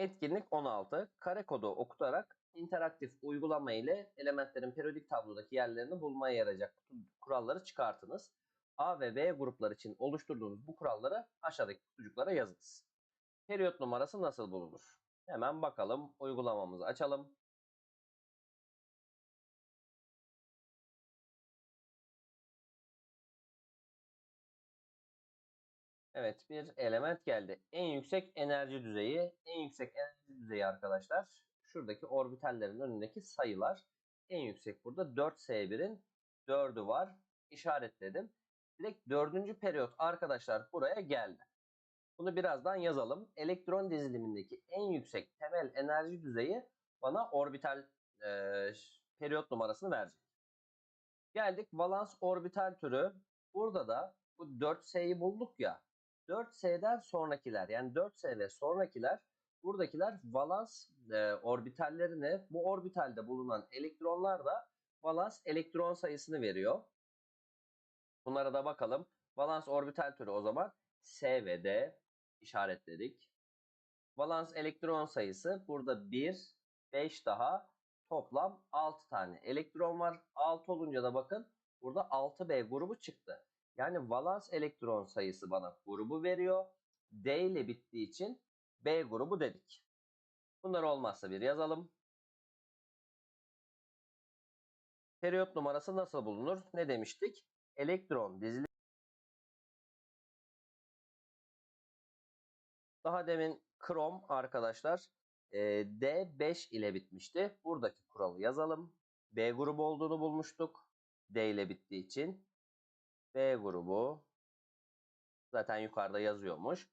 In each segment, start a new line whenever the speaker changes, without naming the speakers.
Etkinlik 16. Kare kodu okutarak interaktif uygulama ile elementlerin periyodik tablodaki yerlerini bulmaya yarayacak kuralları çıkartınız. A ve B gruplar için oluşturduğunuz bu kuralları aşağıdaki kutucuklara yazınız. Periyot numarası nasıl bulunur? Hemen bakalım. Uygulamamızı açalım. Evet bir element geldi. En yüksek enerji düzeyi. En yüksek enerji düzeyi arkadaşlar. Şuradaki orbitallerin önündeki sayılar. En yüksek burada 4S1'in 4'ü var. İşaretledim. Direkt dördüncü periyot arkadaşlar buraya geldi. Bunu birazdan yazalım. Elektron dizilimindeki en yüksek temel enerji düzeyi bana orbital e, periyot numarasını verecek. Geldik valans orbital türü. Burada da bu 4S'yi bulduk ya. 4S'den sonrakiler yani 4S ve sonrakiler buradakiler valans e, orbitallerini bu orbitalde bulunan elektronlar da valans elektron sayısını veriyor. Bunlara da bakalım. Valans orbital türü o zaman S ve D işaretledik. Valans elektron sayısı burada 1, 5 daha toplam 6 tane elektron var. 6 olunca da bakın burada 6B grubu çıktı. Yani valans elektron sayısı bana grubu veriyor. D ile bittiği için B grubu dedik. Bunlar olmazsa bir yazalım. Periyot numarası nasıl bulunur? Ne demiştik? Elektron dizili Daha demin krom arkadaşlar e, D5 ile bitmişti. Buradaki kuralı yazalım. B grubu olduğunu bulmuştuk. D ile bittiği için. B grubu zaten yukarıda yazıyormuş.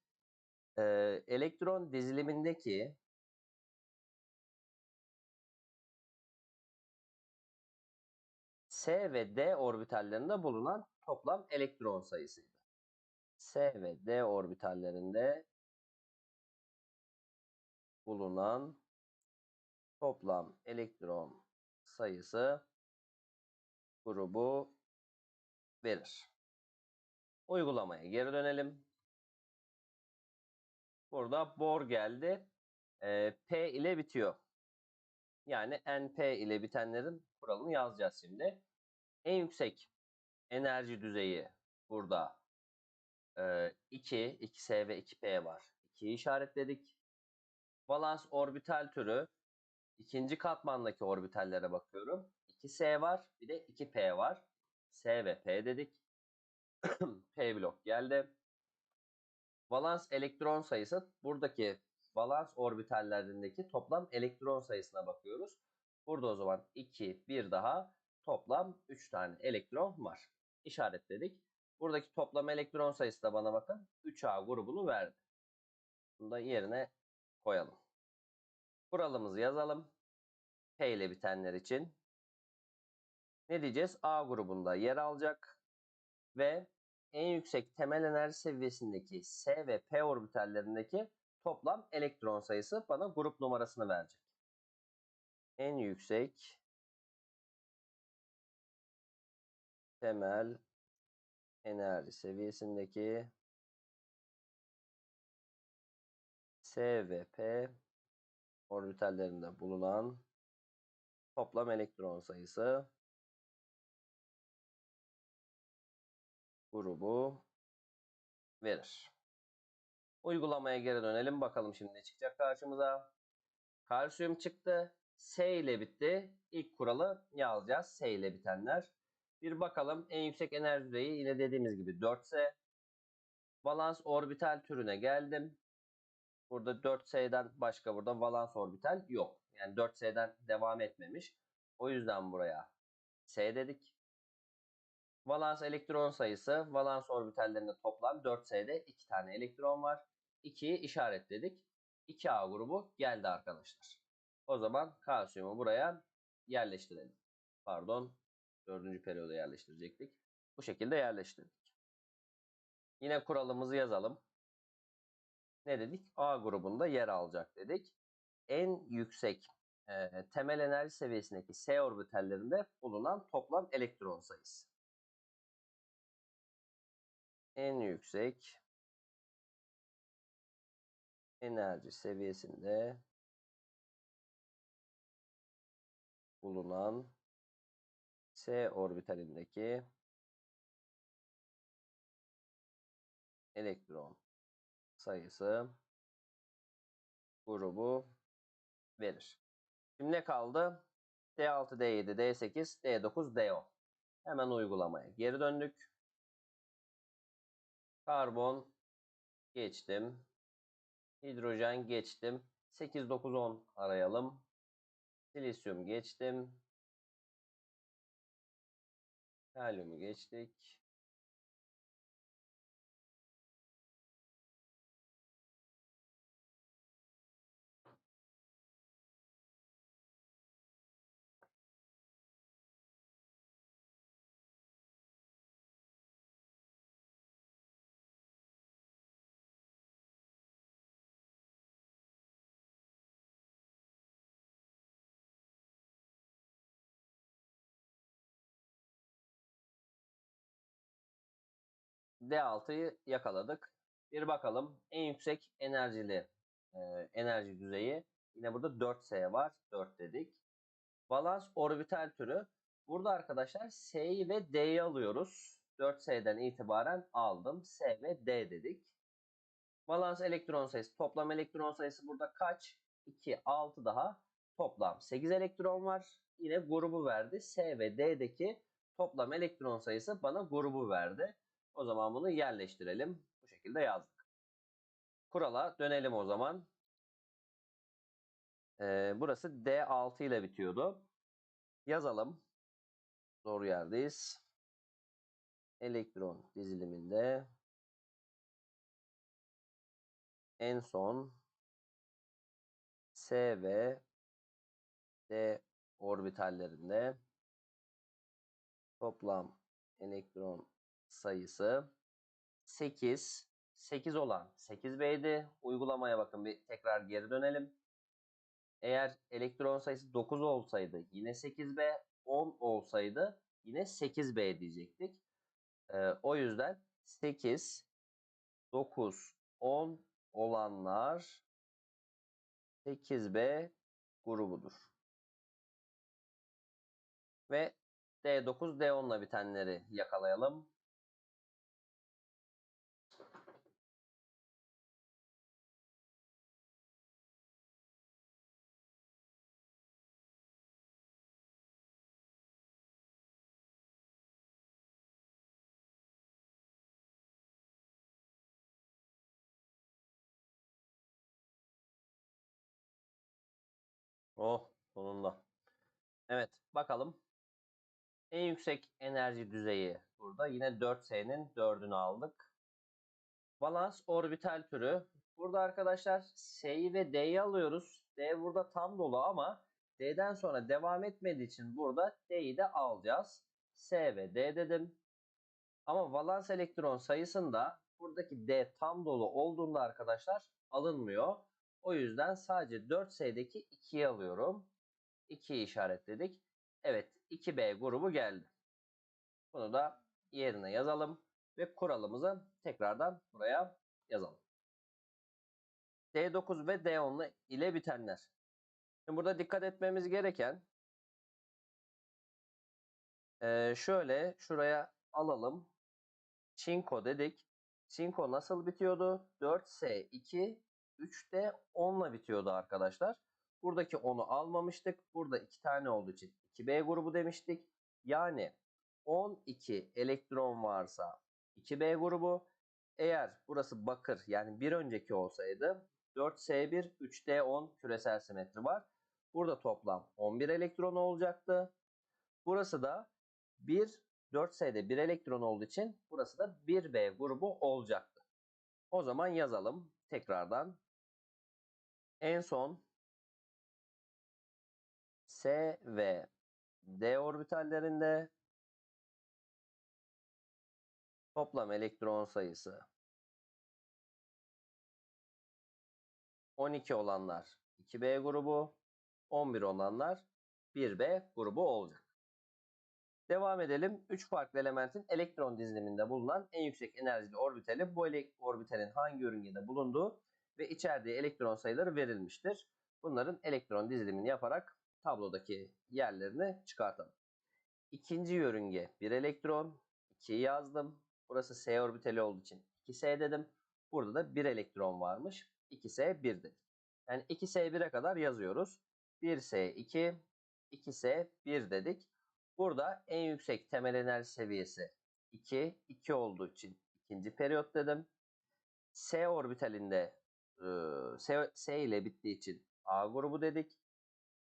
E, elektron dizilimindeki S ve D orbitallerinde bulunan toplam elektron sayısıydı. S ve D orbitallerinde bulunan toplam elektron sayısı grubu verir. Uygulamaya geri dönelim. Burada bor geldi. E, P ile bitiyor. Yani NP ile bitenlerin kuralını yazacağız şimdi. En yüksek enerji düzeyi burada e, 2, 2S ve 2P var. 2'yi işaretledik. Valans orbital türü ikinci katmandaki orbitallere bakıyorum. 2S var bir de 2P var. S ve P dedik. P blok geldi. Valans elektron sayısı buradaki valans orbitallerindeki toplam elektron sayısına bakıyoruz. Burada o zaman 2, bir daha toplam 3 tane elektron var. İşaretledik. Buradaki toplam elektron sayısı da bana bakın 3A grubunu verdi. Bunu da yerine koyalım. Kuralımızı yazalım. P ile bitenler için. Ne diyeceğiz? A grubunda yer alacak ve en yüksek temel enerji seviyesindeki S ve P orbitallerindeki toplam elektron sayısı bana grup numarasını verecek. En yüksek temel enerji seviyesindeki S ve P orbitallerinde bulunan toplam elektron sayısı grubu verir. Uygulamaya geri dönelim. Bakalım şimdi ne çıkacak karşımıza. Kalsiyum çıktı. S ile bitti. İlk kuralı yazacağız. S ile bitenler. Bir bakalım. En yüksek enerji düzeyi yine dediğimiz gibi 4S. Valans orbital türüne geldim. Burada 4S'den başka burada valans orbital yok. Yani 4S'den devam etmemiş. O yüzden buraya S dedik. Valans elektron sayısı valans orbitallerinde toplam 4S'de 2 tane elektron var. 2'yi işaretledik. 2A grubu geldi arkadaşlar. O zaman kalsiyumu buraya yerleştirelim. Pardon. Dördüncü periyoda yerleştirecektik. Bu şekilde yerleştirdik. Yine kuralımızı yazalım ne dedik? A grubunda yer alacak dedik. En yüksek e, temel enerji seviyesindeki S orbitallerinde bulunan toplam elektron sayısı. En yüksek enerji seviyesinde bulunan S orbitalindeki elektron sayısı grubu verir. Şimdi ne kaldı? D6, D7, D8, D9, D10. Hemen uygulamaya geri döndük. Karbon geçtim. Hidrojen geçtim. 8, 9, 10 arayalım. Silisyum geçtim. Helyumu geçtik. D6'yı yakaladık. Bir bakalım en yüksek enerjili e, enerji düzeyi yine burada 4S var. 4 dedik. Balans orbital türü. Burada arkadaşlar S'yi ve D'yi alıyoruz. 4S'den itibaren aldım. S ve D dedik. Balans elektron sayısı. Toplam elektron sayısı burada kaç? 2, 6 daha. Toplam 8 elektron var. Yine grubu verdi. S ve D'deki toplam elektron sayısı bana grubu verdi. O zaman bunu yerleştirelim. Bu şekilde yazdık. Kurala dönelim o zaman. Ee, burası D6 ile bitiyordu. Yazalım. Doğru yerdeyiz. Elektron diziliminde en son S ve D orbitallerinde toplam elektron sayısı 8. 8 olan 8B'ydi. Uygulamaya bakın bir tekrar geri dönelim. Eğer elektron sayısı 9 olsaydı yine 8B, 10 olsaydı yine 8B diyecektik. Ee, o yüzden 8, 9, 10 olanlar 8B grubudur. Ve D9, D10'la bitenleri yakalayalım. Oh sonunda. Evet bakalım. En yüksek enerji düzeyi burada. Yine 4S'nin 4'ünü aldık. Balans orbital türü. Burada arkadaşlar S'yi ve D'yi alıyoruz. D burada tam dolu ama D'den sonra devam etmediği için burada D'yi de alacağız. S ve D dedim. Ama valans elektron sayısında buradaki D tam dolu olduğunda arkadaşlar alınmıyor. O yüzden sadece 4S'deki 2'yi alıyorum. 2'yi işaretledik. Evet 2B grubu geldi. Bunu da yerine yazalım ve kuralımızı tekrardan buraya yazalım. D9 ve D10 ile bitenler. Şimdi burada dikkat etmemiz gereken e, şöyle şuraya alalım. Çinko dedik. Çinko nasıl bitiyordu? 4S2 3'te 10'la bitiyordu arkadaşlar. Buradaki 10'u almamıştık. Burada 2 tane olduğu için 2B grubu demiştik. Yani 12 elektron varsa 2B grubu. Eğer burası bakır yani bir önceki olsaydı 4S1 3D10 küresel simetri var. Burada toplam 11 elektron olacaktı. Burası da 1 4S'de 1 elektron olduğu için burası da 1B grubu olacaktı. O zaman yazalım tekrardan. En son S ve D orbitallerinde toplam elektron sayısı 12 olanlar 2B grubu, 11 olanlar 1B grubu olacak. Devam edelim. 3 farklı elementin elektron diziliminde bulunan en yüksek enerjili orbitali bu orbitalin hangi yörüngede bulunduğu ve içerdiği elektron sayıları verilmiştir. Bunların elektron dizilimini yaparak tablodaki yerlerini çıkartalım. İkinci yörünge 1 elektron, 2'yi yazdım. Burası S orbitali olduğu için 2S dedim. Burada da 1 elektron varmış. 2S 1 dedim. Yani 2S 1'e kadar yazıyoruz. 1S 2, 2S 1 dedik. Burada en yüksek temel enerji seviyesi 2, 2 olduğu için ikinci periyot dedim. S orbitalinde S, S ile bittiği için A grubu dedik.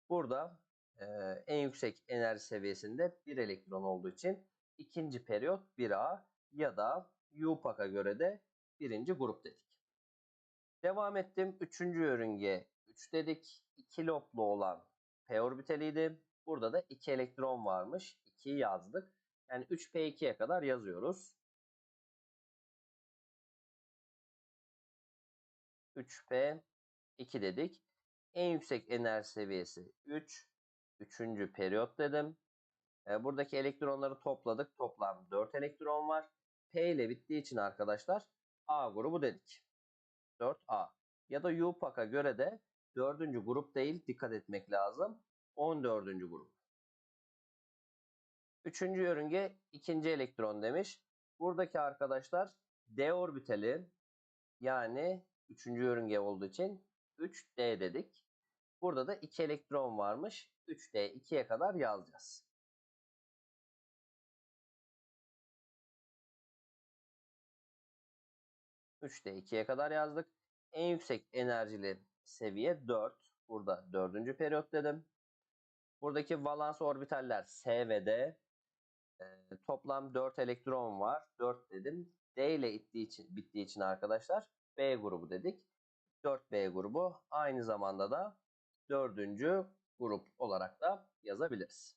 Burada e, en yüksek enerji seviyesinde bir elektron olduğu için ikinci periyot 1A ya da UPAC'a göre de birinci grup dedik. Devam ettim. Üçüncü yörünge 3 dedik. 2 loblu olan P orbitaliydi. Burada da 2 elektron varmış. 2'yi yazdık. Yani 3P2'ye kadar yazıyoruz. 3P 2 dedik. En yüksek enerji seviyesi 3. Üçüncü periyot dedim. E, buradaki elektronları topladık. Toplam 4 elektron var. P ile bittiği için arkadaşlar A grubu dedik. 4A. Ya da UPAC'a göre de dördüncü grup değil dikkat etmek lazım. 14. grup. Üçüncü yörünge ikinci elektron demiş. Buradaki arkadaşlar D orbitali yani üçüncü yörünge olduğu için 3D dedik. Burada da 2 elektron varmış. 3D 2'ye kadar yazacağız. Üçte 2'ye kadar yazdık. En yüksek enerjili seviye 4. Burada dördüncü periyot dedim. Buradaki valans orbitaller S ve D. E, toplam 4 elektron var. 4 dedim. D ile için, bittiği için arkadaşlar B grubu dedik. 4B grubu aynı zamanda da dördüncü grup olarak da yazabiliriz.